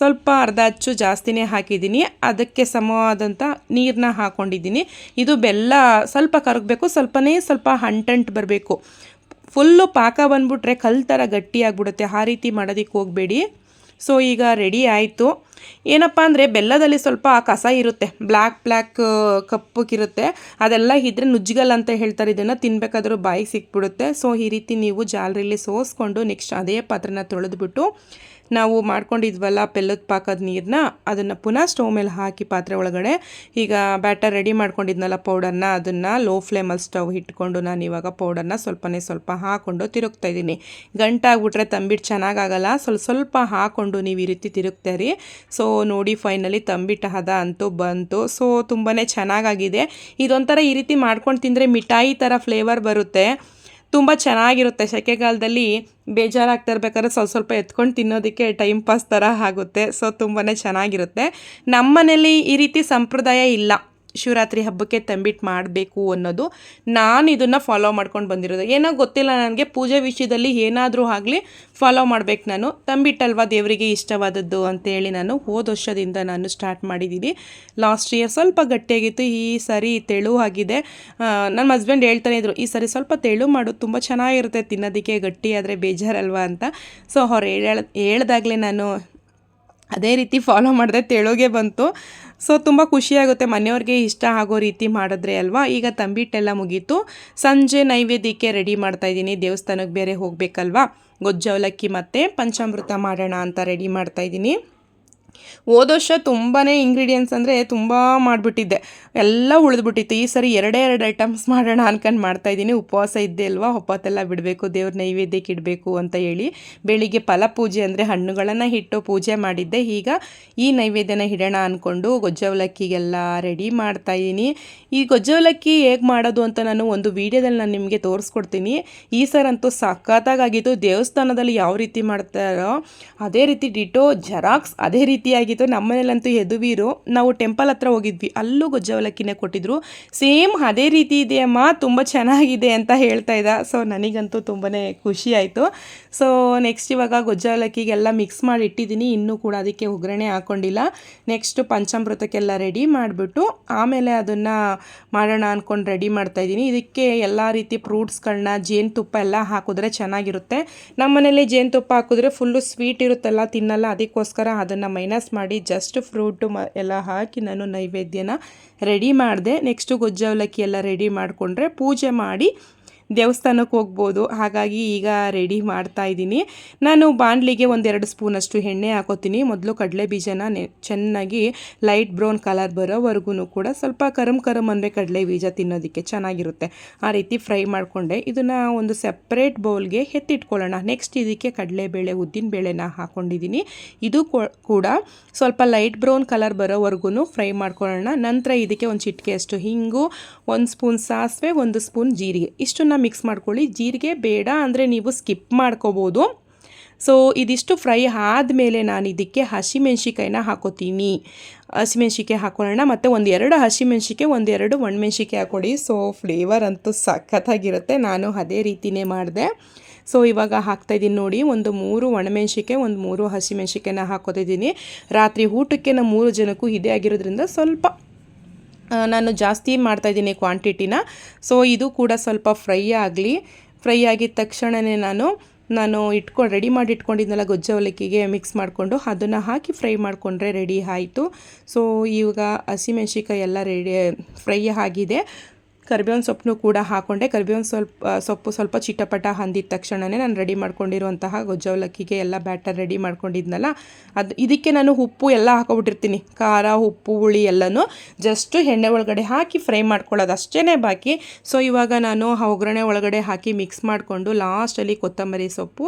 ಸ್ವಲ್ಪ ಅರ್ಧ ಹಚ್ಚು ಜಾಸ್ತಿನೇ ಹಾಕಿದ್ದೀನಿ. ಅದಕ್ಕೆ ಸಮವಾದಂಥ ನೀರನ್ನ ಹಾಕ್ಕೊಂಡಿದ್ದೀನಿ ಇದು ಬೆಲ್ಲ ಸ್ವಲ್ಪ ಕರಗಬೇಕು, ಸ್ವಲ್ಪನೇ ಸ್ವಲ್ಪ ಹಂಟಂಟು ಬರಬೇಕು. ಫುಲ್ಲು ಪಾಕ ಬಂದ್ಬಿಟ್ರೆ ಕಲ್ ಥರ ಗಟ್ಟಿಯಾಗಿಬಿಡುತ್ತೆ. ಆ ರೀತಿ ಮಾಡೋದಕ್ಕೆ ಹೋಗಬೇಡಿ. ಸೊ ಈಗ ರೆಡಿ ಆಯಿತು. ಏನಪ್ಪ ಅಂದರೆ ಬೆಲ್ಲದಲ್ಲಿ ಸ್ವಲ್ಪ ಕಸ ಇರುತ್ತೆ. ಬ್ಲ್ಯಾಕ್ ಬ್ಲ್ಯಾಕ್ ಕಪ್ಪಕ್ಕಿರುತ್ತೆ. ಅದೆಲ್ಲ ಇದ್ರೆ ನುಜ್ಜಗಲ್ ಅಂತ ಹೇಳ್ತಾರೆ. ಇದನ್ನು ತಿನ್ಬೇಕಾದ್ರೂ ಬಾಯಿಗೆ ಸಿಕ್ಬಿಡುತ್ತೆ. ಸೊ ಈ ರೀತಿ ನೀವು ಜಾಲರಿಲಿ ಸೋಸ್ಕೊಂಡು ನೆಕ್ಸ್ಟ್ ಅದೇ ಪಾತ್ರೆನ ತೊಳೆದ್ಬಿಟ್ಟು ನಾವು ಮಾಡ್ಕೊಂಡಿದ್ವಲ್ಲ ಬೆಲ್ಲದ ಪಾಕದ ನೀರನ್ನ ಅದನ್ನು ಪುನಃ ಸ್ಟವ್ ಮೇಲೆ ಹಾಕಿ ಪಾತ್ರೆ ಒಳಗಡೆ. ಈಗ ಬ್ಯಾಟರ್ ರೆಡಿ ಮಾಡ್ಕೊಂಡಿದ್ನಲ್ಲ ಪೌಡರ್ನ, ಅದನ್ನು ಲೋ ಫ್ಲೇಮಲ್ಲಿ ಸ್ಟವ್ ಇಟ್ಕೊಂಡು ನಾನು ಇವಾಗ ಪೌಡರ್ನ ಸ್ವಲ್ಪನೇ ಸ್ವಲ್ಪ ಹಾಕ್ಕೊಂಡು ತಿರುಗ್ತಾ ಇದ್ದೀನಿ. ಗಂಟಾಗ್ಬಿಟ್ರೆ ತಂಬಿಟ್ಟು ಚೆನ್ನಾಗಾಗಲ್ಲ ಸ್ವಲ್ಪ ಸ್ವಲ್ಪ ಹಾಕ್ಕೊಂಡು ನೀವು ಈ ರೀತಿ ತಿರುಗ್ತಾ ಸೊ ನೋಡಿ ಫೈನಲಿ ತಂಬಿಟ್ಟ ಹದ ಅಂತೂ ಬಂತು. ಸೊ ತುಂಬಾ ಚೆನ್ನಾಗಾಗಿದೆ. ಇದೊಂಥರ ಈ ರೀತಿ ಮಾಡ್ಕೊಂಡು ತಿಂದರೆ ಮಿಠಾಯಿ ಥರ ಫ್ಲೇವರ್ ಬರುತ್ತೆ. ತುಂಬ ಚೆನ್ನಾಗಿರುತ್ತೆ. ಸೆಕೆಗಾಲದಲ್ಲಿ ಬೇಜಾರಾಗ್ತಾ ಇರ್ಬೇಕಾದ್ರೆ ಸ್ವಲ್ಪ ಸ್ವಲ್ಪ ಎತ್ಕೊಂಡು ತಿನ್ನೋದಕ್ಕೆ ಟೈಮ್ ಪಾಸ್ ಥರ ಆಗುತ್ತೆ. ಸೊ ತುಂಬಾ ಚೆನ್ನಾಗಿರುತ್ತೆ. ನಮ್ಮ ಮನೇಲಿ ಈ ರೀತಿ ಸಂಪ್ರದಾಯ ಇಲ್ಲ. ಶಿವರಾತ್ರಿ ಹಬ್ಬಕ್ಕೆ ತಂಬಿಟ್ಟು ಮಾಡಬೇಕು ಅನ್ನೋದು ನಾನು ಇದನ್ನು ಫಾಲೋ ಮಾಡ್ಕೊಂಡು ಬಂದಿರೋದು. ಏನೋ ಗೊತ್ತಿಲ್ಲ ನನಗೆ, ಪೂಜೆ ವಿಷಯದಲ್ಲಿ ಏನಾದರೂ ಆಗಲಿ ಫಾಲೋ ಮಾಡಬೇಕು ನಾನು. ತಂಬಿಟ್ಟಲ್ವಾ ದೇವರಿಗೆ ಇಷ್ಟವಾದದ್ದು ಅಂತೇಳಿ ನಾನು ಹೋದ ವರ್ಷದಿಂದ ನಾನು ಸ್ಟಾರ್ಟ್ ಮಾಡಿದ್ದೀನಿ ಲಾಸ್ಟ್ ಇಯರ್ ಸ್ವಲ್ಪ ಗಟ್ಟಿಯಾಗಿತ್ತು, ಈ ಸರಿ ತೆಳು ಆಗಿದೆ. ನನ್ನ ಹಸ್ಬೆಂಡ್ ಹೇಳ್ತಾನೆ ಇದ್ರು, ಈ ಸರಿ ಸ್ವಲ್ಪ ತೆಳು ಮಾಡು, ತುಂಬ ಚೆನ್ನಾಗಿರುತ್ತೆ ತಿನ್ನೋದಕ್ಕೆ, ಗಟ್ಟಿ ಆದರೆ ಬೇಜಾರಲ್ವಾ ಅಂತ. ಸೊ ಅವ್ರು ಹೇಳ, ಹೇಳ್ದಾಗಲೇ ನಾನು ಅದೇ ರೀತಿ ಫಾಲೋ ಮಾಡಿದೆ ತೆಳುಗೆ ಬಂತು. ಸೊ ತುಂಬ ಖುಷಿಯಾಗುತ್ತೆ ಮನೆಯವ್ರಿಗೆ ಇಷ್ಟ ಆಗೋ ರೀತಿ ಮಾಡಿದ್ರೆ ಅಲ್ವಾ? ಈಗ ತಂಬಿಟ್ಟೆಲ್ಲ ಮುಗೀತು. ಸಂಜೆ ನೈವೇದ್ಯಕ್ಕೆ ರೆಡಿ ಮಾಡ್ತಾ ಇದ್ದೀನಿ. ದೇವಸ್ಥಾನಕ್ಕೆ ಬೇರೆ ಹೋಗಬೇಕಲ್ವಾ? ಗೊಜ್ಜವಲಕ್ಕಿ ಮತ್ತು ಪಂಚಾಮೃತ ಮಾಡೋಣ ಅಂತ ರೆಡಿ ಮಾಡ್ತಾ ಇದ್ದೀನಿ. ಹೋದ ವರ್ಷ ತುಂಬಾ ಇಂಗ್ರೀಡಿಯೆಂಟ್ಸ್ ಅಂದರೆ ತುಂಬ ಮಾಡಿಬಿಟ್ಟಿದ್ದೆ. ಎಲ್ಲ ಉಳಿದ್ಬಿಟ್ಟಿತ್ತು. ಈ ಸರಿ ಎರಡೇ ಎರಡು ಐಟಮ್ಸ್ ಮಾಡೋಣ ಅನ್ಕೊಂಡು ಮಾಡ್ತಾಯಿದ್ದೀನಿ ಉಪವಾಸ ಇದ್ದೇ ಅಲ್ವಾ ಒಪ್ಪತ್ತೆಲ್ಲ ಬಿಡಬೇಕು. ದೇವ್ರ ನೈವೇದ್ಯಕ್ಕೆ ಇಡಬೇಕು ಅಂತ ಹೇಳಿ ಬೆಳಿಗ್ಗೆ ಫಲ ಪೂಜೆ ಅಂದರೆ ಹಣ್ಣುಗಳನ್ನು ಇಟ್ಟು ಪೂಜೆ ಮಾಡಿದ್ದೆ. ಈಗ ಈ ನೈವೇದ್ಯನ ಇಡೋಣ ಅಂದ್ಕೊಂಡು ಗೊಜ್ಜವಲಕ್ಕಿಗೆಲ್ಲ ರೆಡಿ ಮಾಡ್ತಾಯಿದ್ದೀನಿ ಈ ಗೊಜ್ಜವಲಕ್ಕಿ ಹೇಗೆ ಮಾಡೋದು ಅಂತ ನಾನು ಒಂದು ವೀಡಿಯೋದಲ್ಲಿ ನಾನು ನಿಮಗೆ ತೋರಿಸ್ಕೊಡ್ತೀನಿ. ಈ ಸರಂತೂ ಸಖತ್ತಾಗಿತ್ತು ದೇವಸ್ಥಾನದಲ್ಲಿ ಯಾವ ರೀತಿ ಮಾಡ್ತಾರೋ ಅದೇ ರೀತಿ ಡಿಟೋ ಜೆರಾಕ್ಸ್ ಅದೇ ರೀತಿಯಾಗಿತ್ತು ನಮ್ಮನೇಲಂತೂ ಯದುವೀರು ನಾವು ಟೆಂಪಲ್ ಹತ್ರ ಹೋಗಿದ್ವಿ. ಅಲ್ಲೂ ಗೊಜ್ಜವಲಕ್ಕಿನೇ ಕೊಟ್ಟಿದ್ರು. ಸೇಮ್ ಅದೇ ರೀತಿ ಇದೆಯಮ್ಮ, ತುಂಬ ಚೆನ್ನಾಗಿದೆ ಅಂತ ಹೇಳ್ತಾ ಇದ್ದ. ಸೊ ನನಗಂತೂ ತುಂಬಾ ಖುಷಿ ಸೊ ನೆಕ್ಸ್ಟ್ ಇವಾಗ ಗೊಜ್ಜವಲಕ್ಕಿಗೆಲ್ಲ ಮಿಕ್ಸ್ ಮಾಡಿ ಇಟ್ಟಿದ್ದೀನಿ ಇನ್ನೂ ಕೂಡ ಅದಕ್ಕೆ ಒಗ್ಗರಣೆ ಹಾಕ್ಕೊಂಡಿಲ್ಲ ನೆಕ್ಸ್ಟ್ ಪಂಚಾಮೃತಕ್ಕೆಲ್ಲ ರೆಡಿ ಮಾಡಿಬಿಟ್ಟು ಆಮೇಲೆ ಅದನ್ನು ಮಾಡೋಣ ಅಂದ್ಕೊಂಡು ರೆಡಿ ಮಾಡ್ತಾಯಿದ್ದೀನಿ ಇದಕ್ಕೆ ಎಲ್ಲ ರೀತಿ ಫ್ರೂಟ್ಸ್ಗಳನ್ನ ಜೇನುತುಪ್ಪ ಎಲ್ಲ ಹಾಕಿದ್ರೆ ಚೆನ್ನಾಗಿರುತ್ತೆ. ನಮ್ಮ ಮನೇಲಿ ಜೇನುತುಪ್ಪ ಹಾಕಿದ್ರೆ ಫುಲ್ಲು ಸ್ವೀಟ್ ಇರುತ್ತಲ್ಲ, ತಿನ್ನಲ್ಲ. ಅದಕ್ಕೋಸ್ಕರ ಅದನ್ನು ಮೈನಸ್ ಮಾಡಿ ಜಸ್ಟ್ ಫ್ರೂಟು ಮ ಎಲ್ಲ ಹಾಕಿ ನಾನು ನೈವೇದ್ಯನ ರೆಡಿ ಮಾಡಿದೆ. ನೆಕ್ಸ್ಟು ಗೊಜ್ಜು ಅವಲಕ್ಕಿ ಎಲ್ಲ ರೆಡಿ ಮಾಡಿಕೊಂಡ್ರೆ ಪೂಜೆ ಮಾಡಿ ದೇವಸ್ಥಾನಕ್ಕೆ ಹೋಗ್ಬೋದು. ಹಾಗಾಗಿ ಈಗ ರೆಡಿ ಮಾಡ್ತಾ ಇದ್ದೀನಿ. ನಾನು ಬಾಣಲಿಗೆ ಒಂದೆರಡು ಸ್ಪೂನಷ್ಟು ಎಣ್ಣೆ ಹಾಕೋತೀನಿ. ಮೊದಲು ಕಡಲೆ ಬೀಜನ ಚೆನ್ನಾಗಿ ಲೈಟ್ ಬ್ರೌನ್ ಕಲರ್ ಬರೋವರೆಗೂ ಕೂಡ ಸ್ವಲ್ಪ ಕರಮ್ ಕರಮ್ ಅಂದರೆ ಕಡಲೆ ಬೀಜ ತಿನ್ನೋದಕ್ಕೆ ಚೆನ್ನಾಗಿರುತ್ತೆ. ಆ ರೀತಿ ಫ್ರೈ ಮಾಡಿಕೊಂಡೆ. ಇದನ್ನು ಒಂದು ಸೆಪ್ರೇಟ್ ಬೌಲ್ಗೆ ಎತ್ತಿಟ್ಕೊಳ್ಳೋಣ. ನೆಕ್ಸ್ಟ್ ಇದಕ್ಕೆ ಕಡಲೆಬೇಳೆ ಉದ್ದಿನಬೇಳೆನ ಹಾಕ್ಕೊಂಡಿದ್ದೀನಿ ಇದು ಕೂಡ ಸ್ವಲ್ಪ ಲೈಟ್ ಬ್ರೌನ್ ಕಲರ್ ಬರೋವರೆಗೂ ಫ್ರೈ ಮಾಡ್ಕೊಳ್ಳೋಣ. ನಂತರ ಇದಕ್ಕೆ ಒಂದು ಚಿಟಿಕೆಯಷ್ಟು ಹಿಂಗು, ಒಂದು ಸ್ಪೂನ್ ಸಾಸಿವೆ, ಒಂದು ಸ್ಪೂನ್ ಜೀರಿಗೆ. ಇಷ್ಟನ್ನು ಮಿಕ್ಸ್ ಮಾಡ್ಕೊಳ್ಳಿ. ಜೀರಿಗೆ ಬೇಡ ಅಂದರೆ ನೀವು ಸ್ಕಿಪ್ ಮಾಡ್ಕೋಬೋದು. ಸೊ ಇದಿಷ್ಟು ಫ್ರೈ ಆದಮೇಲೆ ನಾನು ಇದಕ್ಕೆ ಹಸಿಮೆಣ್ಸಿಕಾಯಿನ ಹಾಕೋತೀನಿ. ಹಸಿಮೆಣ್ಸಿಕಾಯಿ ಹಾಕೊಳ್ಳೋಣ. ಮತ್ತು ಒಂದು ಎರಡು ಹಸಿಮೆಣ್ಸಿಕಾಯಿ ಒಂದೆರಡು ಒಣಮೆಣ್ಸಿಕಾಯಿ ಹಾಕೊಳ್ಳಿ. ಸೊ ಫ್ಲೇವರ್ ಅಂತೂ ಸಖತ್ತಾಗಿರುತ್ತೆ. ನಾನು ಅದೇ ರೀತಿನೇ ಮಾಡಿದೆ. ಸೊ ಇವಾಗ ಹಾಕ್ತಾಯಿದ್ದೀನಿ ನೋಡಿ. ಒಂದು ಮೂರು ಒಣಮೆಣ್ಸಿಕಾಯಿ ಒಂದು ಮೂರು ಹಸಿಮೆಣ್ಸಿಕಾಯಿನ ಹಾಕೋತಿದ್ದೀನಿ ರಾತ್ರಿ ಊಟಕ್ಕೆ ನಮ್ಮ ಮೂರು ಜನಕ್ಕೂ ಇದೇ ಆಗಿರೋದ್ರಿಂದ ಸ್ವಲ್ಪ ನಾನು ಜಾಸ್ತಿ ಮಾಡ್ತಾಯಿದ್ದೀನಿ ಕ್ವಾಂಟಿಟಿನ ಸೊ ಇದು ಕೂಡ ಸ್ವಲ್ಪ ಫ್ರೈ ಆಗಲಿ. ಫ್ರೈ ಆಗಿದ ತಕ್ಷಣವೇ ನಾನು ನಾನು ಇಟ್ಕೊಂಡು ರೆಡಿ ಮಾಡಿ ಇಟ್ಕೊಂಡಿದ್ನಲ್ಲ ಗೊಜ್ಜು ಅವಲಕ್ಕಿಗೆ ಮಿಕ್ಸ್ ಮಾಡಿಕೊಂಡು, ಅದನ್ನು ಹಾಕಿ ಫ್ರೈ ಮಾಡಿಕೊಂಡ್ರೆ ರೆಡಿ ಆಯಿತು. ಸೊ ಇವಾಗ ಹಸಿಮೆಣ್ಸಿಕಾಯಿ ಎಲ್ಲ ರೆಡಿ ಫ್ರೈ ಆಗಿದೆ. ಕರಿಬೇವಿನ ಸೊಪ್ಪನ್ನು ಕೂಡ ಹಾಕೊಂಡೆ. ಕರಿಬೇವಿನ ಸ್ವಲ್ಪ ಸೊಪ್ಪು ಸ್ವಲ್ಪ ಚಿಟಪಟ ಹಂದಿದ ತಕ್ಷಣವೇ ನಾನು ರೆಡಿ ಮಾಡ್ಕೊಂಡಿರುವಂತಹ ಗೊಜ್ಜವಲಕ್ಕಿಗೆ ಎಲ್ಲ ಬ್ಯಾಟರ್ ರೆಡಿ ಮಾಡ್ಕೊಂಡಿದ್ನಲ್ಲ, ಅದು, ಇದಕ್ಕೆ ನಾನು ಉಪ್ಪು ಎಲ್ಲ ಹಾಕೊಬಿಟ್ಟಿರ್ತೀನಿ. ಖಾರ, ಉಪ್ಪು, ಹುಳಿ ಎಲ್ಲನೂ ಜಸ್ಟು ಎಣ್ಣೆ ಒಳಗಡೆ ಹಾಕಿ ಫ್ರೈ ಮಾಡ್ಕೊಳ್ಳೋದು ಅಷ್ಟೇ ಬಾಕಿ. ಸೊ, ಇವಾಗ ನಾನು ಒಗ್ಗರಣೆ ಒಳಗಡೆ ಹಾಕಿ ಮಿಕ್ಸ್ ಮಾಡಿಕೊಂಡು ಲಾಸ್ಟಲ್ಲಿ ಕೊತ್ತಂಬರಿ ಸೊಪ್ಪು,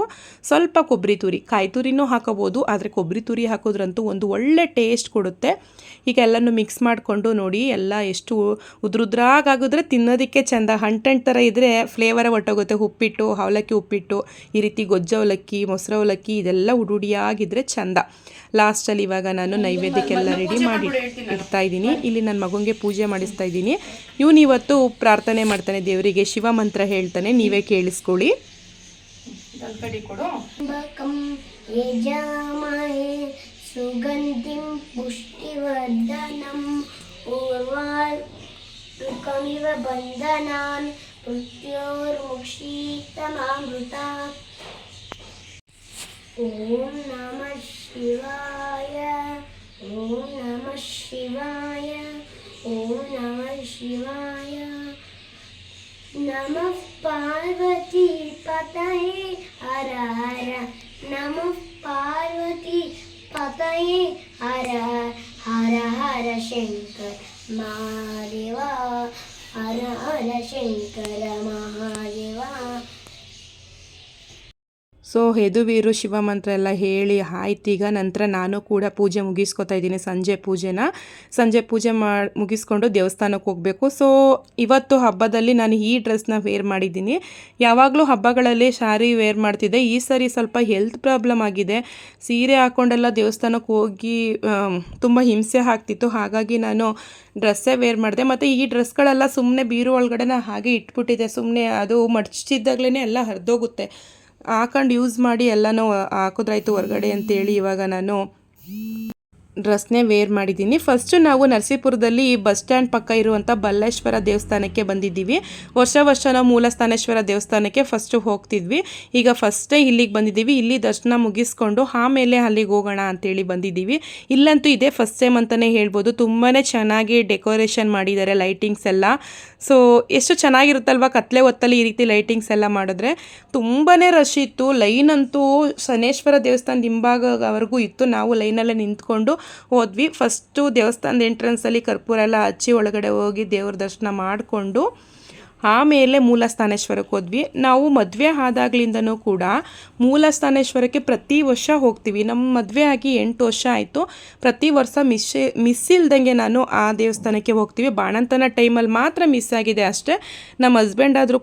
ಸ್ವಲ್ಪ ಕೊಬ್ಬರಿ ತುರಿ. ಕಾಯಿ ತುರಿನೂ ಹಾಕೋಬೋದು, ಆದರೆ ಕೊಬ್ಬರಿ ತುರಿ ಹಾಕೋದ್ರಂತೂ ಒಂದು ಒಳ್ಳೆ ಟೇಸ್ಟ್ ಕೊಡುತ್ತೆ. ಈಗ ಎಲ್ಲನೂ ಮಿಕ್ಸ್ ಮಾಡಿಕೊಂಡು ನೋಡಿ, ಎಲ್ಲ ಎಷ್ಟು ಉದ್ರುದ್ರಾಗಿದ್ರೆ ತಿನ್ನೋದಕ್ಕೆ ಚೆಂದ. ಹಂಟಂಟ್ ಥರ ಇದ್ದರೆ ಫ್ಲೇವರ ಒಟ್ಟೋಗುತ್ತೆ ಉಪ್ಪಿಟ್ಟು ಅವಲಕ್ಕಿ ಉಪ್ಪಿಟ್ಟು ಈ ರೀತಿ ಗೊಜ್ಜು ಅವಲಕ್ಕಿ ಮೊಸರು ಅವಲಕ್ಕಿ ಇದೆಲ್ಲ ಉಡುಡಿಯಾಗಿದ್ದರೆ ಚೆಂದ. ಲಾಸ್ಟಲ್ಲಿ ಇವಾಗ ನಾನು ನೈವೇದ್ಯಕ್ಕೆಲ್ಲ ರೆಡಿ ಮಾಡಿ ಇಡ್ತಾ ಇದ್ದೀನಿ. ಇಲ್ಲಿ ನನ್ನ ಮಗುಗೆ ಪೂಜೆ ಮಾಡಿಸ್ತಾ ಇದ್ದೀನಿ. ಇವನು ಇವತ್ತು ಪ್ರಾರ್ಥನೆ ಮಾಡ್ತಾನೆ ದೇವರಿಗೆ ಶಿವ ಮಂತ್ರ ಹೇಳ್ತಾನೆ ನೀವೇ ಕೇಳಿಸ್ಕೊಳ್ಳಿ. ಸುಗಂಧಿಂ ಪುಷ್ಟಿವರ್ಧನಂ उर्वारुकमिव बन्धनान् मृत्योर्मुक्षीतमामृतात्। ॐ नमः शिवाय, ॐ नमः शिवाय, ॐ नमः शिवाय। नमः पार्वती पतये हर हर। ಹೆದುವೀರು ಶಿವ ಮಂತ್ರ ಎಲ್ಲ ಹೇಳಿ ಆಯ್ತೀಗ ನಂತರ ನಾನು ಕೂಡ ಪೂಜೆ ಮುಗಿಸ್ಕೊತಾ ಇದ್ದೀನಿ. ಸಂಜೆ ಪೂಜೆನ. ಸಂಜೆ ಪೂಜೆ ಮಾಡಿ ಮುಗಿಸ್ಕೊಂಡು ದೇವಸ್ಥಾನಕ್ಕೆ ಹೋಗಬೇಕು. ಸೊ ಇವತ್ತು ಹಬ್ಬದಲ್ಲಿ ನಾನು ಈ ಡ್ರೆಸ್ನ ವೇರ್ ಮಾಡಿದ್ದೀನಿ. ಯಾವಾಗಲೂ ಹಬ್ಬಗಳಲ್ಲಿ ಶಾರಿ ವೇರ್ ಮಾಡ್ತಿದ್ದೆ. ಈ ಸರಿ ಸ್ವಲ್ಪ ಹೆಲ್ತ್ ಪ್ರಾಬ್ಲಮ್ ಆಗಿದೆ. ಸೀರೆ ಹಾಕ್ಕೊಂಡೆಲ್ಲ ದೇವಸ್ಥಾನಕ್ಕೆ ಹೋಗಿ ತುಂಬ ಹಿಂಸೆ ಆಗ್ತಿತ್ತು. ಹಾಗಾಗಿ ನಾನು ಡ್ರೆಸ್ಸೇ ವೇರ್ ಮಾಡಿದೆ. ಮತ್ತು ಈ ಡ್ರೆಸ್ಗಳೆಲ್ಲ ಸುಮ್ಮನೆ ಬೀರು ಒಳಗಡೆ ಹಾಗೆ ಇಟ್ಬಿಟ್ಟಿದ್ದೆ ಸುಮ್ಮನೆ ಅದು ಮಡಚಿದ್ದಾಗಲೇ ಎಲ್ಲ ಹರಿದೋಗುತ್ತೆ. ಹಾಕೊಂಡು ಯೂಸ್ ಮಾಡಿ ಎಲ್ಲನೂ ಹಾಕಿದ್ರಾಯ್ತು ಹೊರಗಡೆ ಅಂತೇಳಿ ಇವಾಗ ನಾನು ಡ್ರೆಸ್ನೇ ವೇರ್ ಮಾಡಿದ್ದೀನಿ. ಫಸ್ಟು ನಾವು ನರಸೀಪುರದಲ್ಲಿ ಬಸ್ ಸ್ಟ್ಯಾಂಡ್ ಪಕ್ಕ ಇರುವಂಥ ಬಲ್ಲೇಶ್ವರ ದೇವಸ್ಥಾನಕ್ಕೆ ಬಂದಿದ್ದೀವಿ. ವರ್ಷ ವರ್ಷ ನಾವು ಮೂಲಸ್ಥಾನೇಶ್ವರ ದೇವಸ್ಥಾನಕ್ಕೆ ಫಸ್ಟು ಹೋಗ್ತಿದ್ವಿ. ಈಗ ಫಸ್ಟೇ ಇಲ್ಲಿಗೆ ಬಂದಿದ್ದೀವಿ. ಇಲ್ಲಿ ದರ್ಶನ ಮುಗಿಸ್ಕೊಂಡು ಆಮೇಲೆ ಅಲ್ಲಿಗೆ ಹೋಗೋಣ ಅಂತೇಳಿ ಬಂದಿದ್ದೀವಿ. ಇಲ್ಲಂತೂ ಇದೆ ಫಸ್ಟ್ ಟೈಮ್ ಅಂತಲೇ ಹೇಳ್ಬೋದು. ತುಂಬಾ ಚೆನ್ನಾಗಿ ಡೆಕೋರೇಷನ್ ಮಾಡಿದ್ದಾರೆ ಲೈಟಿಂಗ್ಸ್ ಎಲ್ಲ. ಸೊ ಎಷ್ಟು ಚೆನ್ನಾಗಿರುತ್ತಲ್ವ ಕತ್ಲೆ ಹೊತ್ತಲ್ಲಿ ಈ ರೀತಿ ಲೈಟಿಂಗ್ಸ್ ಎಲ್ಲ ಮಾಡಿದ್ರೆ? ತುಂಬಾ ರಶ್ ಇತ್ತು. ಲೈನ್ ಅಂತೂ ಶನೇಶ್ವರ ದೇವಸ್ಥಾನದ ಹಿಂಭಾಗವರೆಗೂ ಇತ್ತು. ನಾವು ಲೈನಲ್ಲೇ ನಿಂತ್ಕೊಂಡು ಹೋದ್ವಿ. ಫಸ್ಟು ದೇವಸ್ಥಾನದ ಎಂಟ್ರೆನ್ಸಲ್ಲಿ ಕರ್ಪೂರ ಎಲ್ಲ ಹಚ್ಚಿ ಒಳಗಡೆ ಹೋಗಿ ದೇವ್ರ ದರ್ಶನ ಮಾಡಿಕೊಂಡು ಆಮೇಲೆ ಮೂಲಸ್ಥಾನೇಶ್ವರಕ್ಕೆ ಹೋದ್ವಿ. ನಾವು ಮದುವೆ ಆದಾಗ್ಲಿಂದನೂ ಕೂಡ ಮೂಲಸ್ಥಾನೇಶ್ವರಕ್ಕೆ ಪ್ರತಿ ವರ್ಷ ಹೋಗ್ತೀವಿ. ನಮ್ಮ ಮದುವೆ ಆಗಿ ಎಂಟು ವರ್ಷ ಆಯಿತು. ಪ್ರತಿ ವರ್ಷ ಮಿಸ್ ಮಿಸ್ ಇಲ್ದಂಗೆ ನಾನು ಆ ದೇವಸ್ಥಾನಕ್ಕೆ ಹೋಗ್ತೀವಿ. ಬಾಣಂತನ ಟೈಮಲ್ಲಿ ಮಾತ್ರ ಮಿಸ್ ಆಗಿದೆ ಅಷ್ಟೇ. ನಮ್ಮ ಹಸ್ಬೆಂಡ್ ಆದರೂ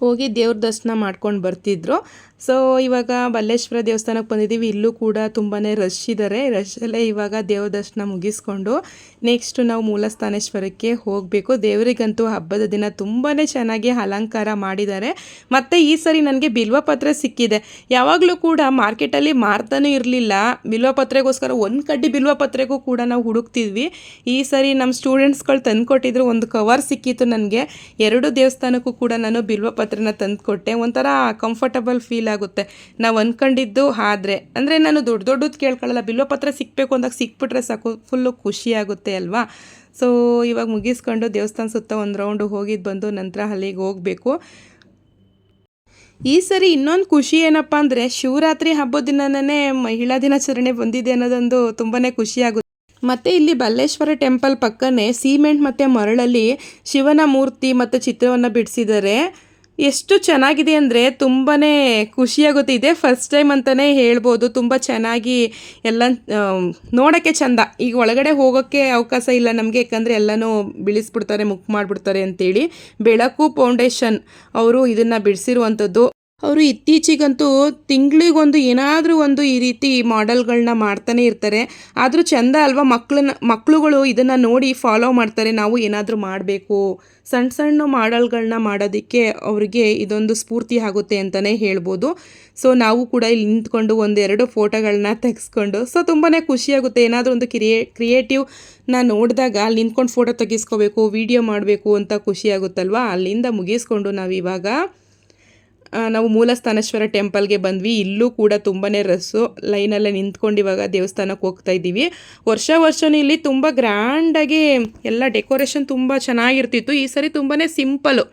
ಹೋಗಿ ದೇವ್ರ ದರ್ಶನ ಮಾಡ್ಕೊಂಡು ಬರ್ತಿದ್ರು. ಸೊ ಇವಾಗ ಬಲ್ಲೇಶ್ವರ ದೇವಸ್ಥಾನಕ್ಕೆ ಬಂದಿದ್ದೀವಿ. ಇಲ್ಲೂ ಕೂಡ ತುಂಬಾ ರಶ್ ಇದ್ದಾರೆ ರಶಲ್ಲೇ ಇವಾಗ ದೇವ್ರ ದರ್ಶನ ಮುಗಿಸ್ಕೊಂಡು ನೆಕ್ಸ್ಟ್ ನಾವು ಮೂಲಸ್ಥಾನೇಶ್ವರಕ್ಕೆ ಹೋಗಬೇಕು. ದೇವರಿಗಂತೂ ಹಬ್ಬದ ದಿನ ತುಂಬಾ ಚೆನ್ನಾಗಿ ಅಲಂಕಾರ ಮಾಡಿದ್ದಾರೆ. ಮತ್ತು ಈ ಸರಿ ನನಗೆ ಬಿಲ್ವಪತ್ರೆ ಸಿಕ್ಕಿದೆ. ಯಾವಾಗಲೂ ಕೂಡ ಮಾರ್ಕೆಟಲ್ಲಿ ಮಾರ್ತಾನೂ ಇರಲಿಲ್ಲ. ಬಿಲ್ವಪತ್ರೆಗೋಸ್ಕರ ಒಂದು ಕಡ್ಡಿ ಬಿಲ್ವಪತ್ರೆಗೂ ಕೂಡ ನಾವು ಹುಡುಕ್ತಿದ್ವಿ. ಈ ಸರಿ ನಮ್ಮ ಸ್ಟೂಡೆಂಟ್ಸ್ಗಳು ತಂದುಕೊಟ್ಟಿದ್ರು ಒಂದು ಕವರ್ ಸಿಕ್ಕಿತ್ತು ನನಗೆ. ಎರಡು ದೇವಸ್ಥಾನಕ್ಕೂ ಕೂಡ ನಾನು ಬಿಲ್ವಪತ್ರೆನ ತಂದುಕೊಟ್ಟೆ. ಒಂಥರ ಕಂಫರ್ಟಬಲ್ ಫೀಲ್ ಆಗುತ್ತೆ ನಾವು ಅಂದ್ಕೊಂಡಿದ್ದು ಆದರೆ, ಅಂದರೆ ನಾನು ದೊಡ್ಡ ದೊಡ್ಡದು ಕೇಳ್ಕೊಳ್ಳಲ್ಲ ಬಿಲ್ವಪತ್ರ ಸಿಕ್ಕಬೇಕು ಅಂದಾಗ ಸಿಕ್ಬಿಟ್ರೆ ಸಾಕು ಫುಲ್ಲು ಖುಷಿ ಆಗುತ್ತೆ ಅಲ್ವಾ? ಸೊ ಇವಾಗ ಮುಗಿಸ್ಕೊಂಡು ದೇವಸ್ಥಾನ ಸುತ್ತ ಒಂದು ರೌಂಡು ಹೋಗಿದ್ದು ಬಂದು ನಂತರ ಅಲ್ಲಿಗೆ ಹೋಗಬೇಕು. ಈ ಸರಿ ಇನ್ನೊಂದು ಖುಷಿ ಏನಪ್ಪ ಅಂದರೆ, ಶಿವರಾತ್ರಿ ಹಬ್ಬದ ದಿನನೇ ಮಹಿಳಾ ದಿನಾಚರಣೆ ಬಂದಿದೆ ಅನ್ನೋದೊಂದು ತುಂಬಾ ಖುಷಿ ಆಗುತ್ತೆ. ಮತ್ತು ಇಲ್ಲಿ ಬಲ್ಲೇಶ್ವರ ಟೆಂಪಲ್ ಪಕ್ಕನೇ ಸಿಮೆಂಟ್ ಮತ್ತು ಮರಳಲ್ಲಿ ಶಿವನ ಮೂರ್ತಿ ಮತ್ತು ಚಿತ್ರವನ್ನು ಬಿಡಿಸಿದ್ದಾರೆ. ಎಷ್ಟು ಚೆನ್ನಾಗಿದೆ ಅಂದರೆ ತುಂಬಾ ಖುಷಿಯಾಗುತ್ತೆ. ಇದೆ ಫಸ್ಟ್ ಟೈಮ್ ಅಂತಲೇ ಹೇಳ್ಬೋದು. ತುಂಬ ಚೆನ್ನಾಗಿ ಎಲ್ಲ ನೋಡೋಕ್ಕೆ ಚಂದ. ಈಗ ಒಳಗಡೆ ಹೋಗೋಕ್ಕೆ ಅವಕಾಶ ಇಲ್ಲ ನಮಗೆ, ಯಾಕಂದರೆ ಎಲ್ಲನೂ ಬಿಳಿಸ್ಬಿಡ್ತಾರೆ ಮುಕ್ ಮಾಡಿಬಿಡ್ತಾರೆ ಅಂತೇಳಿ ಬೆಳಕು ಫೌಂಡೇಶನ್ ಅವರು ಇದನ್ನು ಬಿಡಿಸಿರುವಂಥದ್ದು. ಅವರು ಇತ್ತೀಚೆಗಂತೂ ತಿಂಗಳಿಗೊಂದು ಏನಾದರೂ ಒಂದು ಈ ರೀತಿ ಮಾಡೆಲ್ಗಳನ್ನ ಮಾಡ್ತಾನೆ ಇರ್ತಾರೆ. ಆದರೂ ಚೆಂದ ಅಲ್ವಾ ಮಕ್ಕಳನ್ನ ಮಕ್ಕಳುಗಳು ಇದನ್ನು ನೋಡಿ ಫಾಲೋ ಮಾಡ್ತಾರೆ. ನಾವು ಏನಾದರೂ ಮಾಡಬೇಕು. ಸಣ್ಣ ಸಣ್ಣ ಮಾಡೆಲ್ಗಳನ್ನ ಮಾಡೋದಕ್ಕೆ ಅವರಿಗೆ ಇದೊಂದು ಸ್ಫೂರ್ತಿ ಆಗುತ್ತೆ ಅಂತಲೇ ಹೇಳ್ಬೋದು. ಸೊ, ನಾವು ಕೂಡ ಇಲ್ಲಿ ನಿಂತ್ಕೊಂಡು ಒಂದೆರಡು ಫೋಟೋಗಳನ್ನ ತೆಗೆಸ್ಕೊಂಡು, ಸೊ ತುಂಬಾ ಖುಷಿಯಾಗುತ್ತೆ. ಏನಾದರೂ ಒಂದು ಕ್ರಿಯೇ ಕ್ರಿಯೇಟಿವ್ ನಾ ನೋಡಿದಾಗ ಅಲ್ಲಿ ನಿಂತ್ಕೊಂಡು ಫೋಟೋ ತೆಗಿಸ್ಕೋಬೇಕು, ವೀಡಿಯೋ ಮಾಡಬೇಕು ಅಂತ ಖುಷಿಯಾಗುತ್ತಲ್ವ? ಅಲ್ಲಿಂದ ಮುಗಿಸ್ಕೊಂಡು ನಾವು ಇವಾಗ ನಾವು ಮೂಲಸ್ಥಾನೇಶ್ವರ ಟೆಂಪಲ್ಗೆ ಬಂದ್ವಿ. ಇಲ್ಲೂ ಕೂಡ ತುಂಬಾ ರಸ್ಸು. ಲೈನಲ್ಲೇ ನಿಂತ್ಕೊಂಡು ಇವಾಗ ದೇವಸ್ಥಾನಕ್ಕೆ ಹೋಗ್ತಾ ಇದ್ದೀವಿ. ವರ್ಷ ವರ್ಷವೂ ಇಲ್ಲಿ ತುಂಬ ಗ್ರ್ಯಾಂಡಾಗಿ ಎಲ್ಲ ಡೆಕೋರೇಷನ್ ತುಂಬ ಚೆನ್ನಾಗಿರ್ತಿತ್ತು. ಈ ಸರಿ ತುಂಬಾ ಸಿಂಪಲ್ಲು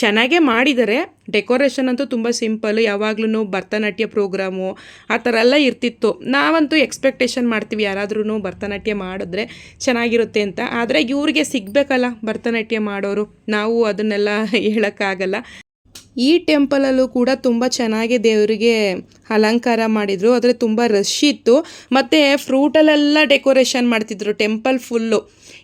ಚೆನ್ನಾಗೇ ಮಾಡಿದ್ದಾರೆ. ಡೆಕೋರೇಷನ್ ಅಂತೂ ತುಂಬ ಸಿಂಪಲ್ಲು ಯಾವಾಗ್ಲೂ ಭರತನಾಟ್ಯ ಪ್ರೋಗ್ರಾಮು ಆ ಥರ ಎಲ್ಲ ಇರ್ತಿತ್ತು. ನಾವಂತೂ ಎಕ್ಸ್ಪೆಕ್ಟೇಷನ್ ಮಾಡ್ತೀವಿ ಯಾರಾದ್ರೂ ಭರತನಾಟ್ಯ ಮಾಡಿದ್ರೆ ಚೆನ್ನಾಗಿರುತ್ತೆ ಅಂತ. ಆದರೆ ಇವ್ರಿಗೆ ಸಿಗಬೇಕಲ್ಲ ಭರತನಾಟ್ಯ ಮಾಡೋರು. ನಾವು ಅದನ್ನೆಲ್ಲ ಹೇಳೋಕ್ಕಾಗಲ್ಲ. ಈ ಟೆಂಪಲಲ್ಲೂ ಕೂಡ ತುಂಬ ಚೆನ್ನಾಗಿ ದೇವರಿಗೆ ಅಲಂಕಾರ ಮಾಡಿದರು. ಆದರೆ ತುಂಬ ರಶ್ ಇತ್ತು. ಮತ್ತು ಫ್ರೂಟಲ್ಲೆಲ್ಲ ಡೆಕೋರೇಷನ್ ಮಾಡ್ತಿದ್ರು. ಟೆಂಪಲ್ ಫುಲ್ಲು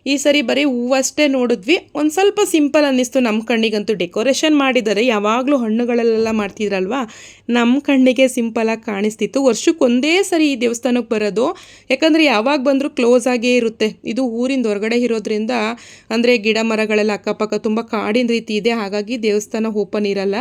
ಈ ಸರಿ ಬರೀ ಹೂವಷ್ಟೇ ನೋಡಿದ್ವಿ. ಒಂದು ಸ್ವಲ್ಪ ಸಿಂಪಲ್ ಅನ್ನಿಸ್ತು ನಮ್ಮ ಕಣ್ಣಿಗಂತೂ ಡೆಕೋರೇಷನ್ ಮಾಡಿದ್ದಾರೆ. ಯಾವಾಗಲೂ ಹಣ್ಣುಗಳಲ್ಲೆಲ್ಲ ಮಾಡ್ತಿದ್ರಲ್ವಾ? ನಮ್ಮ ಕಣ್ಣಿಗೆ ಸಿಂಪಲಾಗಿ ಕಾಣಿಸ್ತಿತ್ತು. ವರ್ಷಕ್ಕೆ ಒಂದೇ ಸರಿ ಈ ದೇವಸ್ಥಾನಕ್ಕೆ ಬರೋದು. ಯಾಕಂದರೆ ಯಾವಾಗ ಬಂದರೂ ಕ್ಲೋಸ್ ಆಗೇ ಇರುತ್ತೆ. ಇದು ಊರಿಂದ ಹೊರಗಡೆ ಇರೋದ್ರಿಂದ ಅಂದರೆ ಗಿಡ ಮರಗಳೆಲ್ಲ ಅಕ್ಕಪಕ್ಕ ತುಂಬ ಕಾಡಿನ ರೀತಿ ಇದೆ. ಹಾಗಾಗಿ ದೇವಸ್ಥಾನ ಓಪನ್ ಇರಲ್ಲ.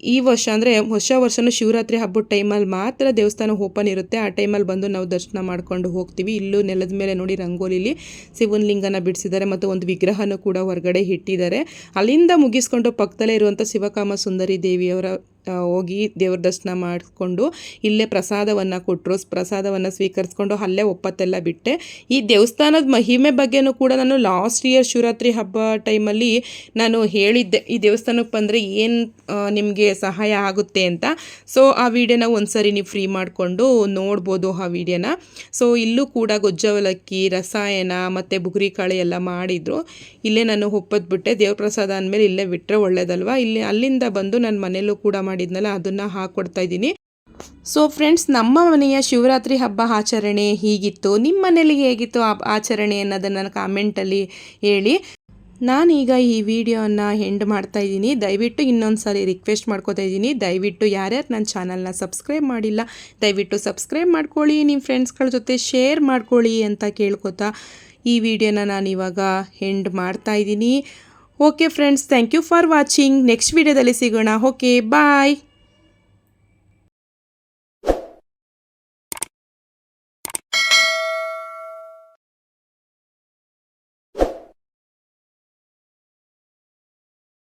ಈ ವರ್ಷ ಅಂದರೆ ಹೊಸ ವರ್ಷನೂ ಶಿವರಾತ್ರಿ ಹಬ್ಬದ ಟೈಮಲ್ಲಿ ಮಾತ್ರ ದೇವಸ್ಥಾನ ಓಪನ್ ಇರುತ್ತೆ. ಆ ಟೈಮಲ್ಲಿ ಬಂದು ನಾವು ದರ್ಶನ ಮಾಡ್ಕೊಂಡು ಹೋಗ್ತೀವಿ. ಇಲ್ಲೂ ನೆಲದ ಮೇಲೆ ನೋಡಿ ರಂಗೋಲಿಲಿ ಶಿವನ ಲಿಂಗನ ಬಿಡಿಸಿದ್ದಾರೆ ಮತ್ತು ಒಂದು ವಿಗ್ರಹನೂ ಕೂಡ ಹೊರಗಡೆ ಇಟ್ಟಿದ್ದಾರೆ. ಅಲ್ಲಿಂದ ಮುಗಿಸ್ಕೊಂಡು ಪಕ್ಕದಲ್ಲೇ ಇರುವಂಥ ಶಿವಕಾಮ ಸುಂದರಿ ದೇವಿಯವರ ಹೋಗಿ ದೇವ್ರ ದರ್ಶನ ಮಾಡಿಕೊಂಡು ಇಲ್ಲೇ ಪ್ರಸಾದವನ್ನು ಕೊಟ್ಟರು ಪ್ರಸಾದವನ್ನು ಸ್ವೀಕರಿಸ್ಕೊಂಡು ಅಲ್ಲೇ ಒಪ್ಪತ್ತೆಲ್ಲ ಬಿಟ್ಟೆ. ಈ ದೇವಸ್ಥಾನದ ಮಹಿಮೆ ಬಗ್ಗೆನೂ ಕೂಡ ನಾನು ಲಾಸ್ಟ್ ಇಯರ್ ಶಿವರಾತ್ರಿ ಹಬ್ಬ ಟೈಮಲ್ಲಿ ನಾನು ಹೇಳಿದ್ದೆ, ಈ ದೇವಸ್ಥಾನಕ್ಕೆ ಬಂದರೆ ಏನು ನಿಮಗೆ ಸಹಾಯ ಆಗುತ್ತೆ ಅಂತ. ಸೊ ಆ ವಿಡಿಯೋನ ಒಂದ್ಸರಿ ನೀವು ಫ್ರೀ ಮಾಡಿಕೊಂಡು ನೋಡ್ಬೋದು ಆ ವಿಡಿಯೋನ. ಸೊ ಇಲ್ಲೂ ಕೂಡ ಗೊಜ್ಜವಲಕ್ಕಿ, ರಸಾಯನ ಮತ್ತು ಬುಗುರಿ ಕಾಳೆ ಎಲ್ಲ ಮಾಡಿದರು. ಇಲ್ಲೇ ನಾನು ಒಪ್ಪದ್ಬಿಟ್ಟೆ ದೇವ್ರ ಪ್ರಸಾದ ಅಂದಮೇಲೆ ಇಲ್ಲೇ ಬಿಟ್ಟರೆ ಒಳ್ಳೇದಲ್ವಾ? ಇಲ್ಲಿ ಅಲ್ಲಿಂದ ಬಂದು ನನ್ನ ಮನೆಯಲ್ಲೂ ಕೂಡ ಮಾಡಿದ್ನಲ್ಲ, ಅದನ್ನು ಹಾಕ್ಕೊಡ್ತಾ ಇದ್ದೀನಿ. ಸೊ ಫ್ರೆಂಡ್ಸ್ ನಮ್ಮ ಮನೆಯ ಶಿವರಾತ್ರಿ ಹಬ್ಬ ಆಚರಣೆ ಹೀಗಿತ್ತು. ನಿಮ್ಮ ಮನೇಲಿ ಹೇಗಿತ್ತು ಆ ಆಚರಣೆ ಅನ್ನೋದನ್ನು ಕಾಮೆಂಟಲ್ಲಿ ಹೇಳಿ. ನಾನೀಗ ಈ ವಿಡಿಯೋನ ಎಂಡ್ ಮಾಡ್ತಾ ಇದ್ದೀನಿ. ದಯವಿಟ್ಟು ಇನ್ನೊಂದು ಸಾರಿ ರಿಕ್ವೆಸ್ಟ್ ಮಾಡ್ಕೋತಾ ಇದ್ದೀನಿ. ದಯವಿಟ್ಟು ಯಾರ್ಯಾರು ನನ್ನ ಚಾನಲ್ನ ಸಬ್ಸ್ಕ್ರೈಬ್ ಮಾಡಿಲ್ಲ, ದಯವಿಟ್ಟು ಸಬ್ಸ್ಕ್ರೈಬ್ ಮಾಡ್ಕೊಳ್ಳಿ. ನಿಮ್ಮ ಫ್ರೆಂಡ್ಸ್ಗಳ ಜೊತೆ ಶೇರ್ ಮಾಡ್ಕೊಳ್ಳಿ ಅಂತ ಕೇಳ್ಕೊತಾ ಈ ವಿಡಿಯೋನ ಇವಾಗ ಎಂಡ್ ಮಾಡ್ತಾ ಇದ್ದೀನಿ. Okay friends thank you for watching next ವಿಡಿಯೋದಲ್ಲಿ ಸಿಗೋಣ. Okay bye